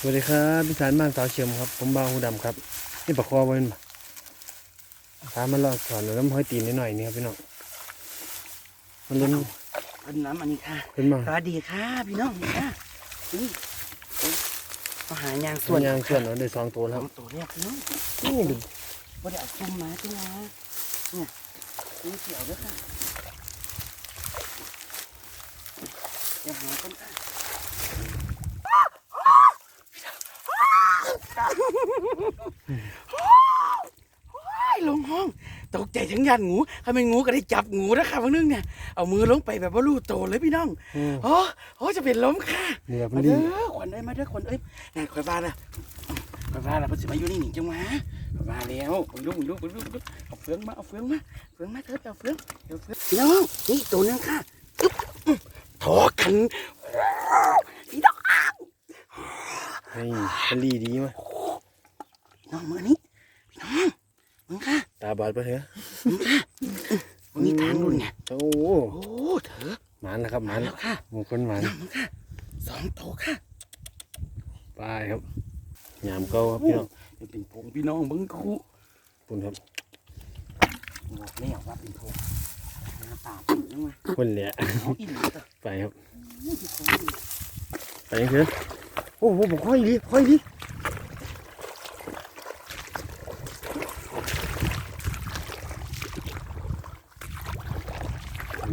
สวัสดีครับพิสานบ้านสาวเชียมครับ ผมบาวหูดำครับ นี่ปลาคอไว้มันพามันลอกถอนแล้วน้ำห้อยตีนนิดหน่อยนี่ครับพี่น้อง มันเล่นเป็นน้ำอันนี้ค่ะเป็นมาสวัสดีค่ะพี่น้องนี่ค่ะนี่เอ้ยมาหายางส่ส่ววนนยางส่วนเราได้สองตัวสแล้อวงตัวเนี่ยพี่น้องนี่ดูว่าได้เอาซุ่มมาจ้าเนี่ยนี่เกี่ยวด้วยค่ะเดี๋ยวหาคนอะว้าย ลงห้อง ตกใจทั้งยันงูถ้าเป็นงูก็ได้จับงูนะคะวันนึงเนี่ย เอามือลงไปแบบว่ารู้โตเลยพี่น้องอืมโอ้โอ้จะเป็นล้มค่ะมาเด้อขวัญเอ้ยมาเด้อขวัญเอ้ยนั่ข่อยว่าน่ะข่อยว่าน่ะพิ่สิมาอยู่นี่หนิจังหวะข่อยว่าแล้วมึงดูมึงดูมึงดูมึงดูเอาเฟืองมาเอาเฟืองมาเฟืองมาเถิดเอาเฟืองเอาเฟืองพี่น้องนี่ตัวนึงค่ะอึ๊บอื้อทอกันพี่น้องนี่เป็นลีดีมั้ย น้องมือนี้พี่น้องมึงค่ะตาบอดปะเถอะมึงค่ะมึงนี่ทางรุ่นไงโอ้โอ้เถอะหมานแล้วครับหมานแล้วค่ะมงคลหมานน้องมึงค่ะสองตัวค่ะไปครับยามเก่าครับพี่น้องนี่เป็นพงพี่น้องมึงคู่ปุ่นครับบอกแล้วว่าเป็นพงหน้าตาเป็นยังไงคนเหลี่ยเอาอีหลีจ้ะไปครับไปยังเถอะโอ้โหบอกค่อยดีค่อยดี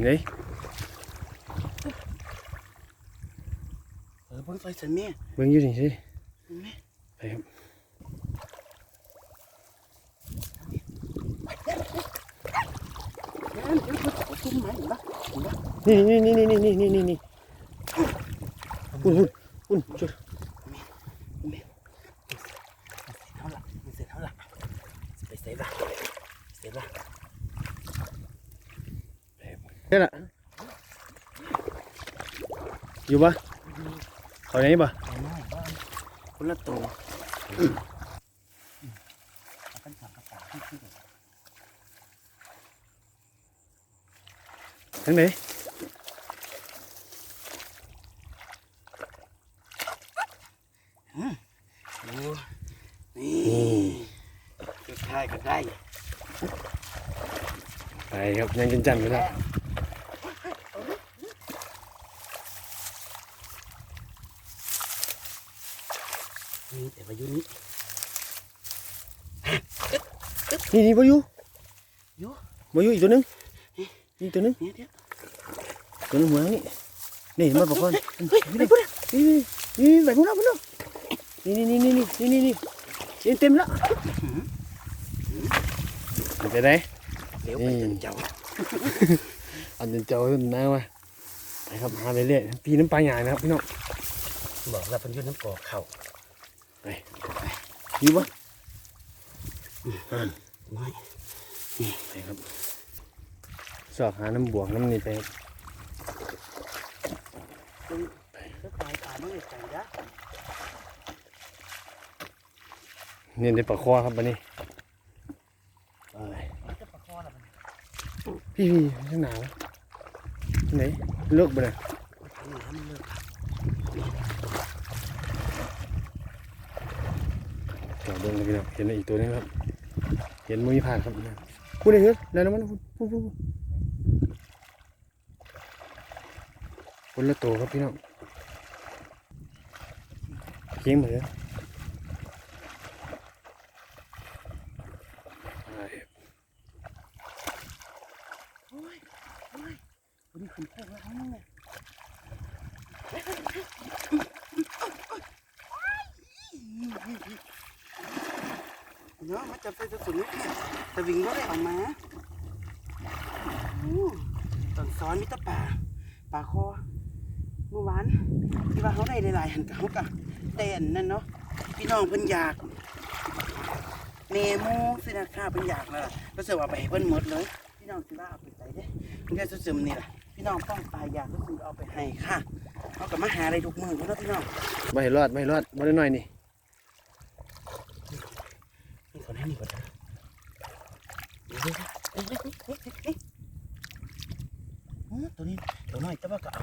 ไงเออเพิ่งใส่เสร็จแม่เบิ่งอยู่นี่สิเห็นไหมไปครับแม่เดี๋ยวเพิ่งเอาซุ้มไม้เห็นปะเห็นปะนี่นี่นี่นี่นี่นี่นี่นี่อุ่นอุ่นอุ่นจุดแนี่แหละอยู่ปะเขาไหนปะคนละตัวทั้งไหนนี่ใกล้ก็ได้ไปครับยังจันจันไปแล้ว นี่นี่บ่อยู่อยู่บ่อยู่อีกตัวหนึงนี่ตัวหนึงเนี่ยเดี๋ยวตัวหนึงหัวนี่นี่มาบอกก่อนนี่นี่นี่นี่ไปพุ่นแล้วพุ่นแล้วนี่นี่นี่นี่นี่นี่นี่นี่เต็มแล้วมันไปไหนเดี๋ยวไปจนเจ้าอันเดินเจ้าน้ามาไปครับหาไปเรื่อยปีน้ำปลาใหญ่นะครับพี่น้องบอกแล้วเป็นอยืนน้ำกอกเข่าอยู่ปะ น้อนี่ไปครับสอกหาน้ำบวกน้ำนี่ไปเนี่ยได้ปลาคอครับบันนี้พี่พี่หนาวไหนเลิกไปเลยเดี๋วเดินไปนะเห็นอีกตัวนึงครับ เห็นมุ้ยผ่านครับคุณเลยเถอะแล้วน้ำมันพูดพูดพูดคนละตัวครับพี่น้องเคียงเหมือนกันไป โอ้ยโอ้ยวันนี้ขึ้นโค้งแล้วทั้งนั้นเลยเนาะมา จับใส่กระสุนนี่แต่วิ่งก็ได้ออกมาอตอนซ้อนมิตรป่าป่าคอเมื่อวานที่ว่าเขาได้หลายๆหันกับเขากะเด่นนั่นเนาะพี่น้องเพิ่นอยากเนโมสินะข้าเป็นอยากแล้วล่ะก็เสือว่าไปเพิ่นหมดเลย พี่น้องสิว่าเอาไปใส่เด้คุณแค่ซึมๆนี่แหละพี่น้องต้องตายอยากก็คือเอาไปให้ค่ะเอากลับมาหาอะไรทุกมือเขาเนาะพี่น้องไม่รอดไม่รอดมาได้หน่อยนี่านหมดตัวนี้ตัวน้อยจะว่าก็เอา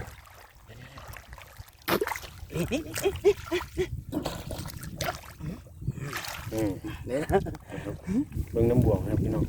เนี่ยนะเบิ่งน้ำบวงนะพี่น้อง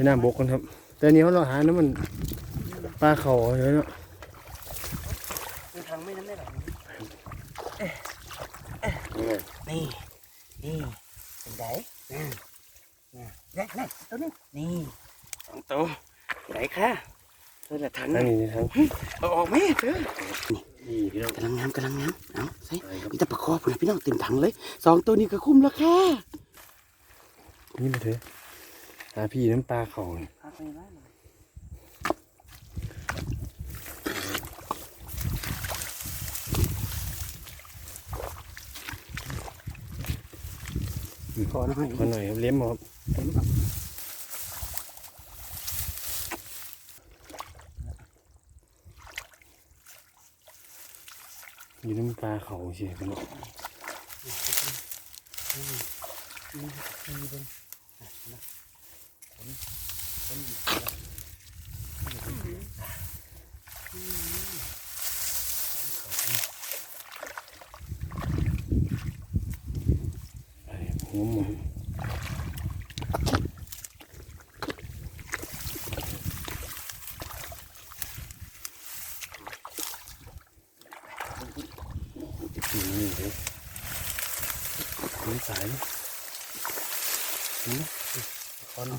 ให้น้ำบกกันครับ แต่อันนี้เขาเราหาน้ำมันปลาเขาเลยเนาะคือทางไม่น้ำได้หรอกนี่ไงนี่นี่เป็นไดนี่นี่นี่นี่ตัวนี้นี่สองตัวไหนค่ะตัวละถังอันนี้นี่ทั้งเอาออกแม่เถอะนี่พี่น้องกำลังงามกำลังงามเอาใส่ไปครับมีแต่ประคอพุ่นนะพี่น้องเต็มถังเลยสองตัวนี้ก็คุ้มแล้วค่ะนี่มาเถอะ หาพี่น้ำปลาเขานี่พาไปได้เลยขอหน่อยขอหน่อยครับเลี้ยมเอาครับเต็มอะอยู่น้ำปลาเขาเชียพี่น้องนี่นี่เป็น อะนะผมผมหยิบแล้วไปหัวหมุนนี่นี่เลยนี่สายนี่นะ ขอหน่อ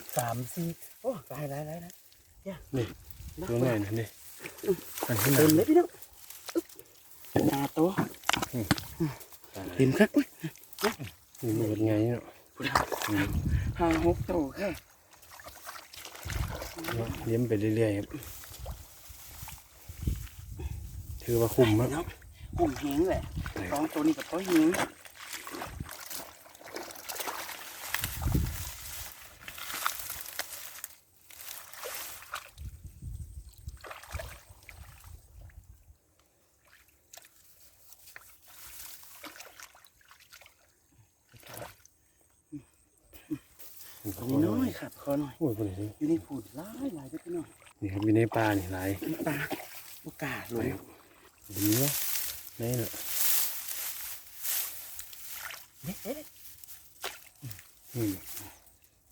ย สามสี่โอ้หลายหลายหลายหลายนี่ตัวหน่อยนะนี่อันที่หเต็นึ่มงเลยพี่น้องอึ๊บหน้าโตะเต็มครับอุ้ยนี่มันเป็นไงเนาะพูดเอาห้าหกโตะค่ะเลี้ยมไปเรื่อยๆครับถือว่าคุ้มครับเนาะกลุ่มหิงแหละสองตัวนี้กับตัวหิง นี้น้อยครับขอหน่อยโอ้ยคนนี้อยู่ในผูดหลายหลายเด้อพี่น้องนี่ครับอยู่ในป่านี่หลายน้ำปลาลูกกาลไปงดีวะนี่เนาะเด็ดเด็ดอืม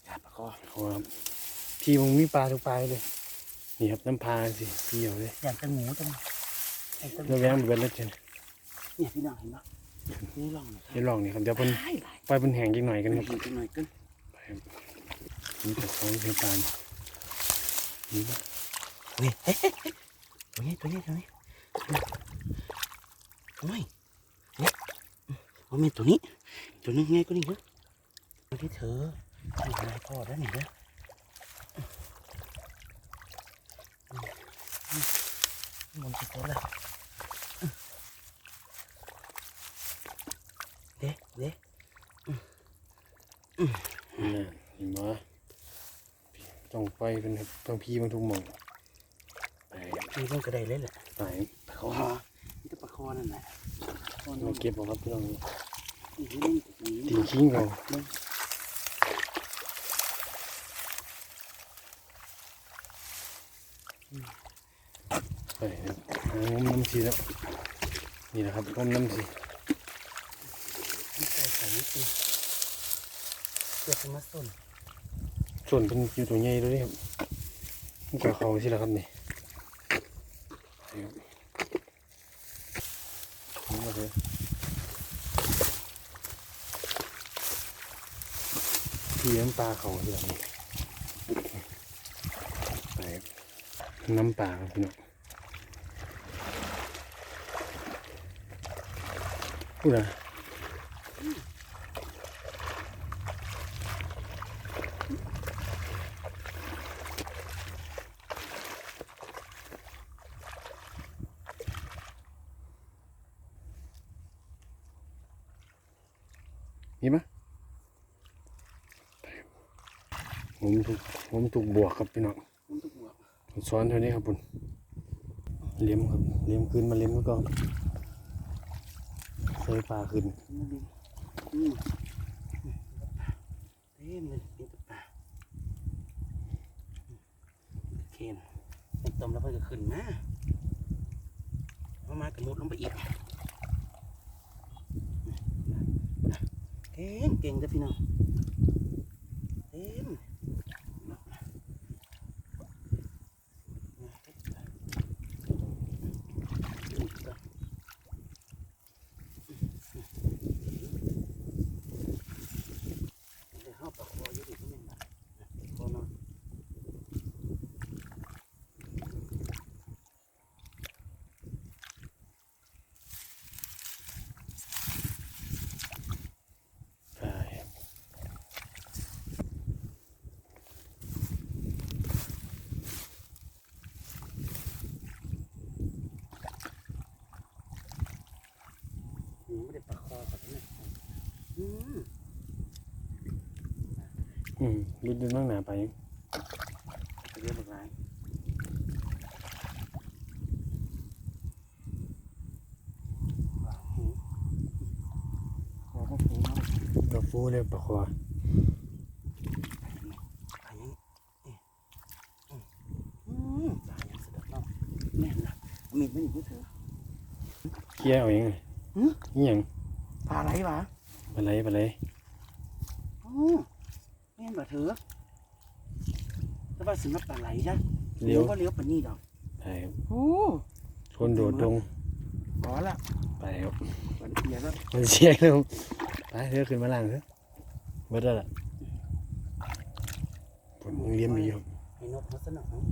ยาปลาคอขอครับพี่มึงมีปลาทุกปลาเลยนี่ครับน้ำพาสิพี่เอาเลยอยากจะหมูจังอยากจะหมูเราแย้งไปเป็นแล้วเจนเนี่ยพี่น้องเห็นปะนี่ลองหน่อยครับเดี๋ยวลองนี่ครับเดี๋ยวเพิ่นหลายหลายไปเพิ่นแห้งจังหน่อยกันครับเห็นกันหน่อยกัน ไปครับนี่แต่ของเพียปลานี่นะเฮ้ยเฮ้ยเฮ้ยตัวนี้ตัวนี้ตัวนี้โอ้ยเนี่ยว่ามีตัวนี้ ตัวนึงไงก็นี่เนอะตัวที่เธอนี่นายพ่อแล้วนี่เด้อมันจะโตแล้วเด้เด้ นี่นะเห็นบ่ ต้องไปเป็นครับต้องพี่บางทุกหมองไปนี่เพิ่งกระไดเลยแหละไปปลาคอนี่ก็ปลาคอนั่นแหละคอมานั่นเก็บเอาครับพี่น้องนี่นี่นี่ตีนขิงเอาไปครับหางมน้ำสีแล้วนี่นะครับงมน้ำสีนี่ใส่ใส่นี่สิเกิดเป็นมัสตุน ส่วนเป็นอยู่ตัวใหญ่ด้วยครับกับเขาสิละครับนี่นี่ครับนี่เลยพี่น้ำปลาเขาสิละนี่ไปน้ำปลาครับพี่น้องพูดนะ มีไปครับผมถูกผมถูกบวกครับพี่น้องมันต้องบวกซ้อนเท่านี้ครับปุ่นเลี้ยมครับเลี้ยมขึ้นมาเลี้ยมแล้วก็ใส่ปลาขึ้นเต็มเลยเป็นตะปลาเคนเป็นต้มแล้วเพิ่นก็ขึ้นมาเอามากระมุดลงไปอีกเก่ งเก่งจ้ะพี่น้องเต็ม เดี๋ยวเข้าปากคออยู่ดิพี่แม่งนะคอนอน ใช่ หนูไม่ได้ปากคอก่อนนะ อืมดูดูนั่งหนาไปยังไปเรียบร้อยว้าวหูคอก็หูเนาะกระฟูเลยปลาคอไปยังนี่อืมอืมสายยังสะดุดเนาะแน่นนะเอามีดไม่หนีเถอะเคี้ยวเอายังไงนี่ยังปลาอะไรวะ ไหลปลาไหลอ๋อแม่นบ่เถอะแต่ว่าสิมาปลาไหลจ้ะเลี้ยวก็เลี้ยวปานนี้ดอกไปครับโอ้คนโดดลงพอละไปครับวันเดียวแล้วมันเสียแล้วไปเถอะขึ้นมาล่างเถอะเบิดแล้วล่ะผมยังเลี้ยมดีครับให้นกมาสนอง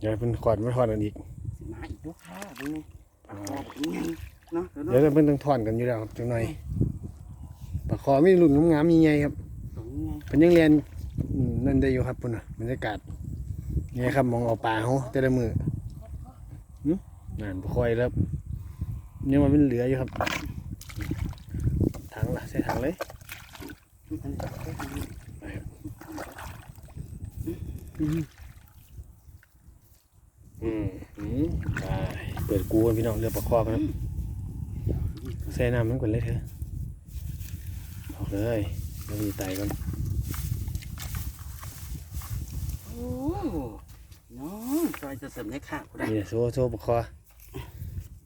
เดี๋ยวเป็นขอดมาทอดกันอีกสิมาอีกลูกค้าตรงนี้อ่าออกยังไงเนาะเดี๋ยวเดี๋ยวเนาะเราเพิ่งต้องทอนกันอยู่แล้วครับจังหน่อย ปลาคอมีหลุนงามๆมีไงครับตรงนี้ไงเป็นยังเรียนอืมนั่นได้อยู่ครับปุ่นน่ะบรรยากาศนี่ครับมองเอาปลาเขาแต่ละมือหึนั่นบ่ค่อยแล้วเนี่ยมันเป็นเหลืออยู่ครับถังล่ะใส่ถังเลยอันนี้ก็ตรงนี้ไปครับอืมอืมไปเปิดกูกันพี่น้องเรือปลาคอกันครับใส่น้ำมันก่อนเลยเถอะ เอาเลยเรามีไตก่อนโอ้น้องซอยจะเสริมได้ค่ะกูได้นี่โซ่โซ่ปลาคอ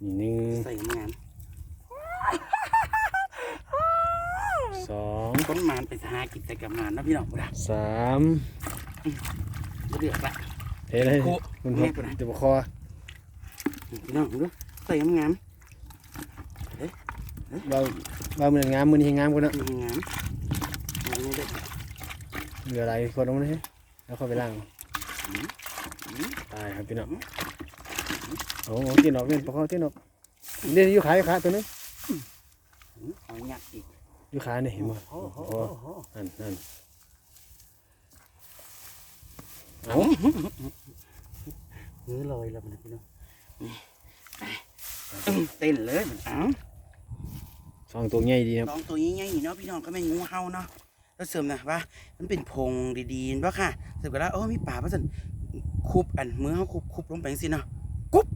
นี่หนึ่งใส่งานสองต้นมานไปหากินแต่กับมานนะพี่น้องกูได้สามจะเดือดละเฮ้ยเลยโอ้คุณพแม่บกูนะตัวคอพี่น้องดูใส่งานเรา เราเหมือนงามมือนี่งามกว่านะมีงานอันนี้ได้เหลืออะไรคนลงเลยแล้วเข้าไปล่างตายครับพี่น้องโอ้โหกินออกเนี่ยปลาคอกินออกเดี๋ยวอยู่ขาอยู่ขาตัวนี้เอาหยักอีกอยู่ขาเนี่ยเห็นไหมโอ้โหโอ้โอ้โหนั่นนั่นเอามือลอยแล้วมันพี่น้องเต้นเลยมันอ้า สองตัวใหญ่ดีครับลองตัวใหญ่ๆเนาะพี่น้องก็ไม่นงูเห่าเนาะแล้วเสริมนะว่า มันเป็นพงดีๆว่าค่ะเสริมก็แล้วโอ้มีป่าว่าสันคุบอันมือเขาคุบคุบลงไปสิเนาะกุ๊บ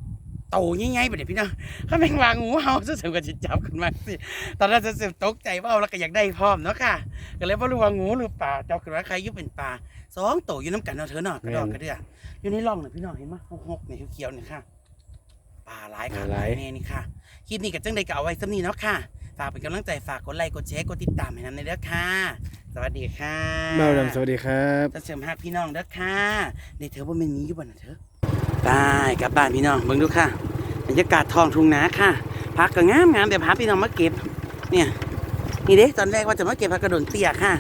โตใหญ่ๆไปเดี๋ยวพี่น้องเขาแม่งวางงูเห่าเสริมก็จิจับขึ้นมาสิตอนนั้นเสริมตกใจว่าเอาแล้วก็อยากได้พร้อมเนาะค่ะก็เลยว่ารู้ว่างูหรือป่าเจ้าขึ้นมาใครอยุเป็นป่าสองโตอยู่น้ำกันเนาะเธอเนาะกระดอกกระเดื่ออยู่ในร่องน่ะพี่น้องเห็นไหมหกๆเนี่ยเขียวๆเนี่ยค่ะป่าหลายค่ะหลายแน่นี่ค่ะคลิปนี้กับจังใดก็เอาไว้สำนีเนาะค่ะ ฝากเป็นกำลังใจฝากกดไลค์กดแชร์กดติดตามให้นำในเด้อค่ะ สวัสดีค่ะเมาดำสวัสดีครับจะเสริมฮักพี่น้องเด้อค่ะในเธอว่ามันมีอยู่บ่นะเธอไปกลับบ้านพี่น้องเบิ่งดูค่ะบรรยากาศท้องทุ่งนาค่ะพักก็งามงามเดี๋ยวพาพี่น้องมาเก็บ เนี่ยนี่เด้ตอนแรกว่าจะมาเก็บผักกระโดนเตี้ยค่ะ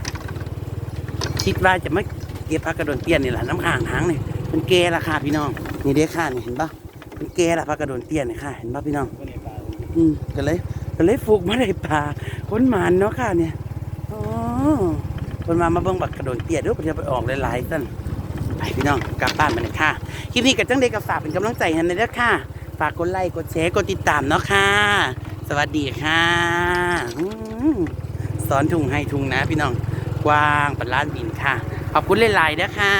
คิดว่าจะมาเก็บผักกระโดนเตี้ยนี่แหละน้ำอ่างหางนี่มันแก่ละค่ะพี่น้อง นี่เด้ค่ะนี่เห็นปะมันแก่ละผักกระโดนเตี้ยนี่ค่ะ เห็นปะพี่น้อง อืมก็เลย ก็เลยฟุกมาได้ปลาคนหมานเนาะค่ะเนี่ยอ๋อคนมามาเบิ่งบักกระโดนเตี้ยเด้วยเดี๋ยวไปออกหลายๆสั่นไปพี่น้องกลับบ้านมาเลยค่ะคลิปนี้กับจังเด็กกับฝากเป็นกำลังใจให้ในเด้อค่ะ ฝากกดไลค์กดแชร์กดติดตามเนาะค่ะ สวัสดีค่ะสอนทุ่งให้ทุ่งนะพี่น้องกว้างเป็นล้านบินค่ะ ขอบคุณหลายๆเด้อค่ะ